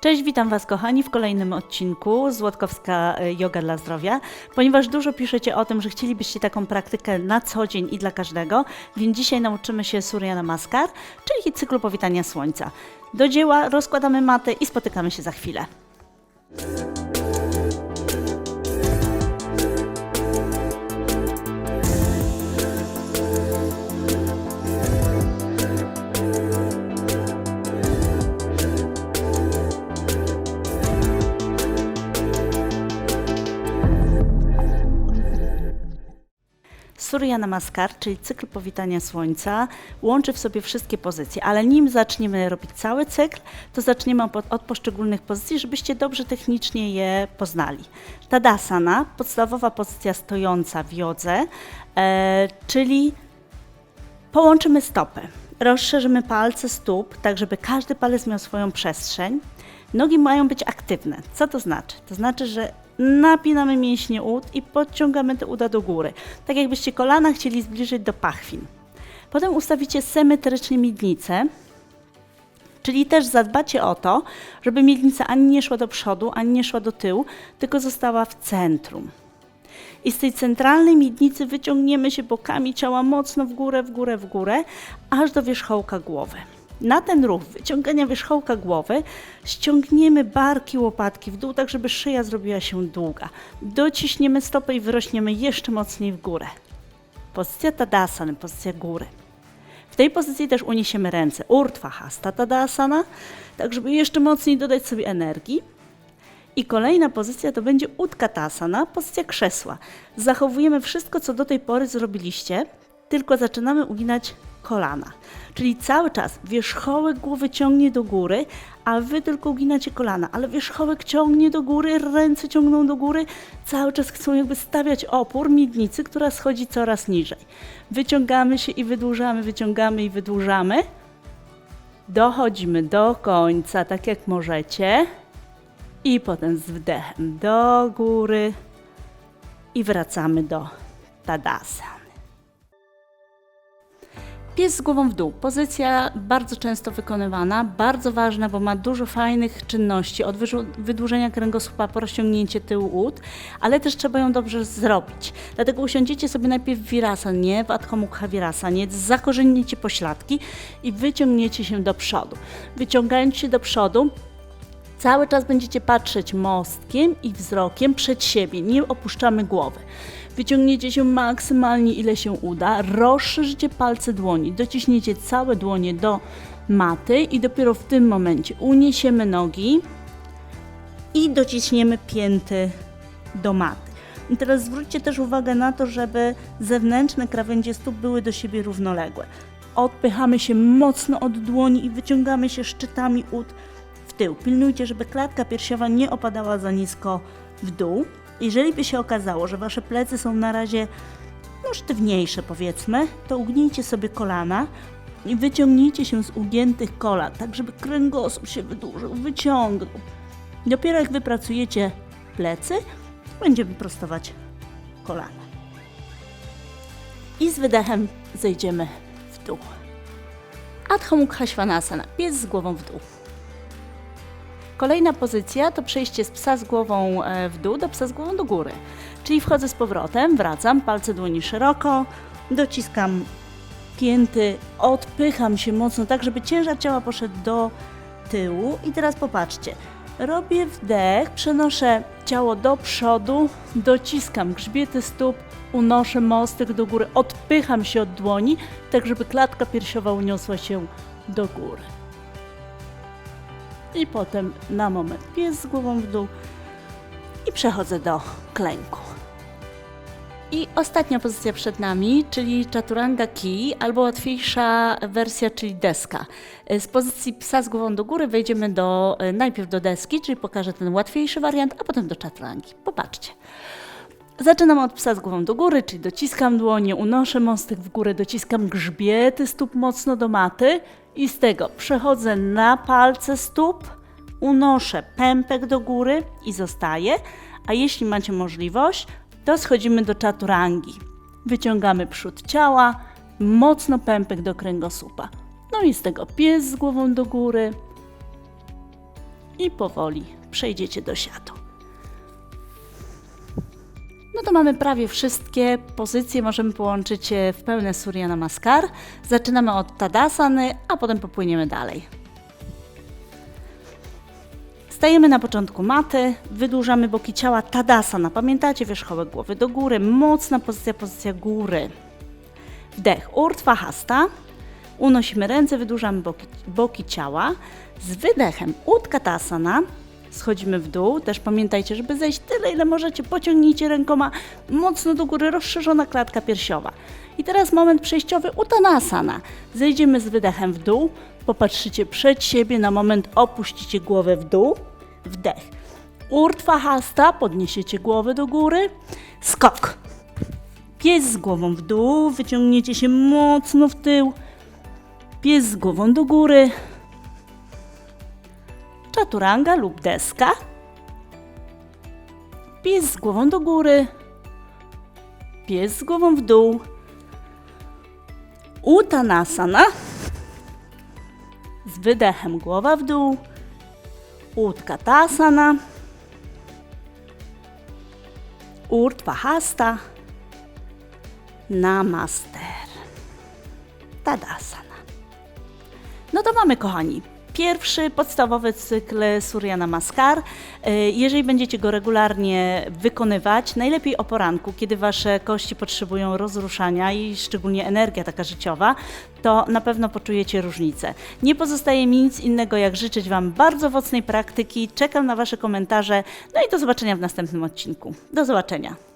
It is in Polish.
Cześć, witam Was kochani w kolejnym odcinku Złotkowska y, Yoga dla Zdrowia. Ponieważ dużo piszecie o tym, że chcielibyście taką praktykę na co dzień i dla każdego, więc dzisiaj nauczymy się Surya Namaskar, czyli cyklu powitania słońca. Do dzieła, rozkładamy matę i spotykamy się za chwilę. Surya Namaskar, czyli cykl powitania słońca, łączy w sobie wszystkie pozycje, ale nim zaczniemy robić cały cykl, to zaczniemy od, poszczególnych pozycji, żebyście dobrze technicznie je poznali. Tadasana, podstawowa pozycja stojąca w jodze, e, czyli połączymy stopy, rozszerzymy palce stóp, tak żeby każdy palec miał swoją przestrzeń. Nogi mają być aktywne. Co to znaczy? To znaczy, że napinamy mięśnie ud i podciągamy te uda do góry. Tak jakbyście kolana chcieli zbliżyć do pachwin. Potem ustawicie symetrycznie miednicę, czyli też zadbacie o to, żeby miednica ani nie szła do przodu, ani nie szła do tyłu, tylko została w centrum. I z tej centralnej miednicy wyciągniemy się bokami ciała mocno w górę, w górę, w górę, aż do wierzchołka głowy. Na ten ruch wyciągania wierzchołka głowy ściągniemy barki łopatki w dół, tak żeby szyja zrobiła się długa. Dociśniemy stopę i wyrośniemy jeszcze mocniej w górę. Pozycja Tadasana, pozycja góry. W tej pozycji też uniesiemy ręce. Urdhva Hasta Tadasana, tak żeby jeszcze mocniej dodać sobie energii. I kolejna pozycja to będzie Utkatasana, pozycja krzesła. Zachowujemy wszystko, co do tej pory zrobiliście, tylko zaczynamy uginać kolana. Czyli cały czas wierzchołek głowy ciągnie do góry, a wy tylko uginacie kolana, ale wierzchołek ciągnie do góry, ręce ciągną do góry, cały czas chcą jakby stawiać opór miednicy, która schodzi coraz niżej. Wyciągamy się i wydłużamy, wyciągamy i wydłużamy. Dochodzimy do końca, tak jak możecie. I potem z wdechem do góry i wracamy do Tadasana. Pies z głową w dół. Pozycja bardzo często wykonywana, bardzo ważna, bo ma dużo fajnych czynności, od wydłużenia kręgosłupa po rozciągnięcie tyłu ud, ale też trzeba ją dobrze zrobić. Dlatego usiądziecie sobie najpierw w virasanie, w Adho Mukha virasanie, zakorzenicie pośladki i wyciągniecie się do przodu. Wyciągając się do przodu, Cały czas będziecie patrzeć mostkiem i wzrokiem przed siebie, nie opuszczamy głowy. Wyciągniecie się maksymalnie ile się uda, rozszerzycie palce dłoni, dociśniecie całe dłonie do maty i dopiero w tym momencie uniesiemy nogi i dociśniemy pięty do maty. I teraz zwróćcie też uwagę na to, żeby zewnętrzne krawędzie stóp były do siebie równoległe. Odpychamy się mocno od dłoni i wyciągamy się szczytami ud tył. Pilnujcie, żeby klatka piersiowa nie opadała za nisko w dół. Jeżeli by się okazało, że wasze plecy są na razie no, sztywniejsze, powiedzmy, to ugnijcie sobie kolana i wyciągnijcie się z ugiętych kolan, tak żeby kręgosłup się wydłużył, wyciągnął. Dopiero jak wypracujecie plecy, będziemy prostować kolana. I z wydechem zejdziemy w dół. Adho Mukha Svanasana, pies z głową w dół. Kolejna pozycja to przejście z psa z głową e, w dół do psa z głową do góry. Czyli wchodzę z powrotem, wracam, palce dłoni szeroko, dociskam pięty, odpycham się mocno, tak żeby ciężar ciała poszedł do tyłu. I teraz popatrzcie, robię wdech, przenoszę ciało do przodu, dociskam grzbiety stóp, unoszę mostek do góry, odpycham się od dłoni, tak żeby klatka piersiowa uniosła się do góry i potem na moment pies z głową w dół i przechodzę do klęku. I ostatnia pozycja przed nami, czyli chaturanga key, albo łatwiejsza wersja, czyli deska. Z pozycji psa z głową do góry wejdziemy do, najpierw do deski, czyli pokażę ten łatwiejszy wariant, a potem do chaturangi. Popatrzcie. Zaczynam od psa z głową do góry, czyli dociskam dłonie, unoszę mostek w górę, dociskam grzbiety stóp mocno do maty i z tego przechodzę na palce stóp, unoszę pępek do góry i zostaję, a jeśli macie możliwość, to schodzimy do czaturangi. Wyciągamy przód ciała, mocno pępek do kręgosłupa. No i z tego pies z głową do góry i powoli przejdziecie do siadu. To mamy prawie wszystkie pozycje, możemy połączyć je w pełne Surya Namaskar. Zaczynamy od Tadasany, a potem popłyniemy dalej. Stajemy na początku maty, wydłużamy boki ciała Tadasana. Pamiętacie wierzchołek głowy do góry, mocna pozycja, pozycja góry. Wdech, Urdhva Hasta. Unosimy ręce, wydłużamy boki, boki ciała. Z wydechem Utkatasana. Schodzimy w dół. Też pamiętajcie, żeby zejść tyle, ile możecie. Pociągnijcie rękoma mocno do góry, rozszerzona klatka piersiowa. I teraz moment przejściowy Uttanasana. Zejdziemy z wydechem w dół. Popatrzycie przed siebie, na moment opuścicie głowę w dół. Wdech. Urdhva Hasta, podniesiecie głowę do góry. Skok. Pies z głową w dół, wyciągniecie się mocno w tył. Pies z głową do góry. Czaturanga lub deska. Pies z głową do góry. Pies z głową w dół. Uttanasana. Z wydechem głowa w dół. Utkatasana. Urdhva Hasta. Namaster. Tadasana. No to mamy, kochani, pierwszy podstawowy cykl Surya Namaskar. Y, Jeżeli będziecie go regularnie wykonywać, najlepiej o poranku, kiedy wasze kości potrzebują rozruszania i szczególnie energia taka życiowa, to na pewno poczujecie różnicę. Nie pozostaje mi nic innego, jak życzyć Wam bardzo owocnej praktyki. Czekam na Wasze komentarze. No i do zobaczenia w następnym odcinku. Do zobaczenia.